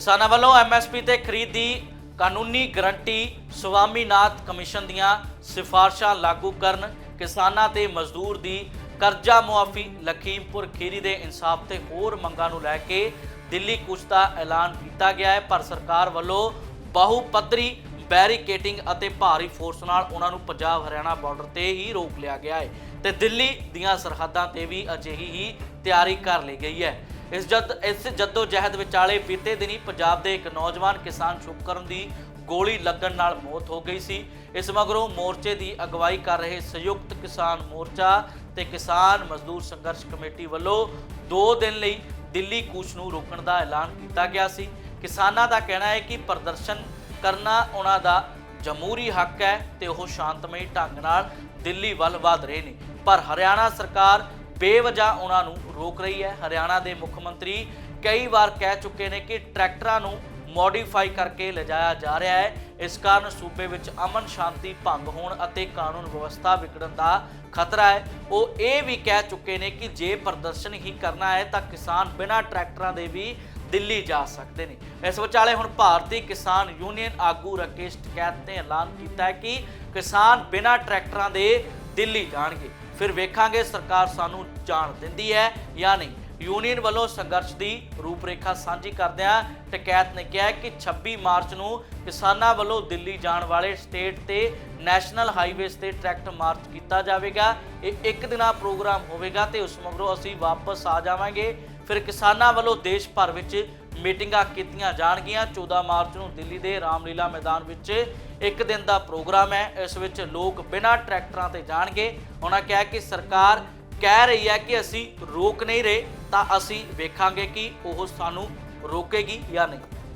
ਕਿਸਾਨਾਂ ਵੱਲੋਂ ਐਮਐਸਪੀ ਤੇ ਖਰੀਦ ਦੀ ਕਾਨੂੰਨੀ ਗਰੰਟੀ ਸੁਵਾਮੀਨਾਥ ਕਮਿਸ਼ਨ ਦੀਆਂ ਸਿਫਾਰਸ਼ਾਂ ਲਾਗੂ ਕਰਨ, ਕਿਸਾਨਾਂ ਤੇ ਮਜ਼ਦੂਰ ਦੀ ਕਰਜ਼ਾ ਮੁਆਫੀ, ਲਖੀਮਪੁਰ ਖੀਰੀ ਦੇ ਇਨਸਾਫ ਤੇ ਹੋਰ ਮੰਗਾਂ ਨੂੰ ਲੈ ਕੇ ਦਿੱਲੀ ਕੁਚ ਦਾ ਐਲਾਨ ਕੀਤਾ ਗਿਆ ਹੈ। ਪਰ ਸਰਕਾਰ ਵੱਲੋਂ ਬਹੁ ਪੱਧਰੀ ਬੈਰੀਕੇਟਿੰਗ ਅਤੇ ਭਾਰੀ ਫੋਰਸ ਨਾਲ ਉਹਨਾਂ ਨੂੰ ਪੰਜਾਬ ਹਰਿਆਣਾ ਬਾਰਡਰ ਤੇ ਹੀ ਰੋਕ ਲਿਆ ਗਿਆ ਹੈ ਤੇ ਦਿੱਲੀ ਦੀਆਂ ਸਰਹੱਦਾਂ ਤੇ ਵੀ ਅਜਿਹੀ ਹੀ ਤਿਆਰੀ ਕਰ ਲਈ ਗਈ ਹੈ। ਇਸ ਜਦ ਇਸ ਜੱਦੋ ਜਹਿਦ ਵਿਚਾਲੇ ਬੀਤੇ ਦਿਨੀ ਪੰਜਾਬ ਦੇ ਇੱਕ ਨੌਜਵਾਨ ਕਿਸਾਨ ਸ਼ੁਭਕਰਨ ਦੀ ਗੋਲੀ ਲੱਗਣ ਨਾਲ ਮੌਤ ਹੋ ਗਈ ਸੀ। ਇਸ ਮਗਰੋਂ ਮੋਰਚੇ ਦੀ ਅਗਵਾਈ ਕਰ ਰਹੇ ਸੰਯੁਕਤ ਕਿਸਾਨ ਮੋਰਚਾ ਤੇ ਕਿਸਾਨ ਮਜ਼ਦੂਰ ਸੰਘਰਸ਼ ਕਮੇਟੀ ਵੱਲੋਂ 2 ਦਿਨ ਲਈ ਦਿੱਲੀ ਕੂਚ ਨੂੰ ਰੋਕਣ ਦਾ ਐਲਾਨ ਕੀਤਾ ਗਿਆ ਸੀ। ਕਿਸਾਨਾਂ ਦਾ ਕਹਿਣਾ ਹੈ ਕਿ ਪ੍ਰਦਰਸ਼ਨ ਕਰਨਾ ਉਹਨਾਂ ਦਾ ਜਮਹੂਰੀ ਹੱਕ ਹੈ ਤੇ ਉਹ ਸ਼ਾਂਤਮਈ ਢੰਗ ਨਾਲ ਦਿੱਲੀ ਵੱਲ ਵਧ ਰਹੇ ਨੇ। ਪਰ ਹਰਿਆਣਾ ਸਰਕਾਰ ਬੇਵਜ੍ਹਾ ਉਹਨਾਂ ਨੂੰ ਰੋਕ ਰਹੀ ਹੈ। ਹਰਿਆਣਾ ਦੇ ਮੁੱਖ ਮੰਤਰੀ ਕਈ ਵਾਰ ਕਹਿ ਚੁੱਕੇ ਨੇ ਕਿ ਟਰੈਕਟਰਾਂ ਨੂੰ ਮੋਡੀਫਾਈ ਕਰਕੇ ਲਿਜਾਇਆ ਜਾ ਰਿਹਾ ਹੈ। ਇਸ ਕਾਰਨ ਸੂਬੇ ਵਿੱਚ ਅਮਨ ਸ਼ਾਂਤੀ ਭੰਗ ਹੋਣ ਅਤੇ ਕਾਨੂੰਨ ਵਿਵਸਥਾ ਵਿਗੜਨ ਦਾ ਖਤਰਾ ਹੈ। ਉਹ ਇਹ ਵੀ ਕਹਿ ਚੁੱਕੇ ਨੇ ਕਿ ਜੇ ਪ੍ਰਦਰਸ਼ਨ ਹੀ ਕਰਨਾ ਹੈ ਤਾਂ ਕਿਸਾਨ ਬਿਨਾਂ ਟਰੈਕਟਰਾਂ ਦੇ ਵੀ ਦਿੱਲੀ ਜਾ ਸਕਦੇ ਨੇ। ਇਸ ਵਿਚਾਲੇ ਹੁਣ ਭਾਰਤੀ ਕਿਸਾਨ ਯੂਨੀਅਨ ਆਗੂ ਰਾਕੇਸ਼ ਟਕੈਤ ਨੇ ਐਲਾਨ ਕੀਤਾ ਹੈ ਕਿ ਕਿਸਾਨ ਬਿਨਾਂ ਟਰੈਕਟਰਾਂ ਦੇ ਦਿੱਲੀ ਜਾਣਗੇ। ਫਿਰ ਵੇਖਾਂਗੇ ਸਰਕਾਰ ਸਾਨੂੰ ਜਾਣ ਦਿੰਦੀ ਹੈ ਜਾਂ ਨਹੀਂ। ਯੂਨੀਅਨ ਵੱਲੋਂ ਸੰਘਰਸ਼ ਦੀ ਰੂਪਰੇਖਾ ਸਾਂਝੀ ਕਰਦਿਆਂ ਟਕੈਤ ਨੇ ਕਿਹਾ ਕਿ 26 ਮਾਰਚ ਨੂੰ ਕਿਸਾਨਾਂ ਵੱਲੋਂ ਦਿੱਲੀ ਜਾਣ ਵਾਲੇ ਸਟੇਟ ਤੇ ਨੈਸ਼ਨਲ ਹਾਈਵੇਜ਼ ਤੇ ਟਰੈਕਟਰ ਮਾਰਚ ਕੀਤਾ ਜਾਵੇਗਾ। ਇਹ ਇੱਕ ਦਿਨਾ ਪ੍ਰੋਗਰਾਮ ਹੋਵੇਗਾ ਤੇ ਉਸ ਮਗਰੋਂ ਅਸੀਂ ਵਾਪਸ ਆ ਜਾਵਾਂਗੇ। ਫਿਰ ਕਿਸਾਨਾਂ ਵੱਲੋਂ ਦੇਸ਼ ਭਰ ਵਿੱਚ ਮੀਟਿੰਗਾਂ ਕੀਤੀਆਂ ਜਾਣਗੀਆਂ। 14 ਮਾਰਚ ਨੂੰ ਦਿੱਲੀ ਦੇ ਰਾਮਲੀਲਾ ਮੈਦਾਨ ਵਿੱਚ ਇੱਕ ਦਿਨ ਦਾ ਪ੍ਰੋਗਰਾਮ ਹੈ। ਇਸ ਵਿੱਚ ਲੋਕ ਬਿਨਾਂ ਟਰੈਕਟਰਾਂ ਤੇ ਜਾਣਗੇ। ਉਹਨਾਂ ਕਿਹਾ ਕਿ ਸਰਕਾਰ ਕਹਿ ਰਹੀ ਹੈ ਕਿ ਅਸੀਂ ਰੋਕ ਨਹੀਂ ਰਹੇ, ਤਾਂ ਅਸੀਂ ਵੇਖਾਂਗੇ ਕਿ ਉਹ ਸਾਨੂੰ ਰੋਕੇਗੀ ਜਾਂ ਨਹੀਂ।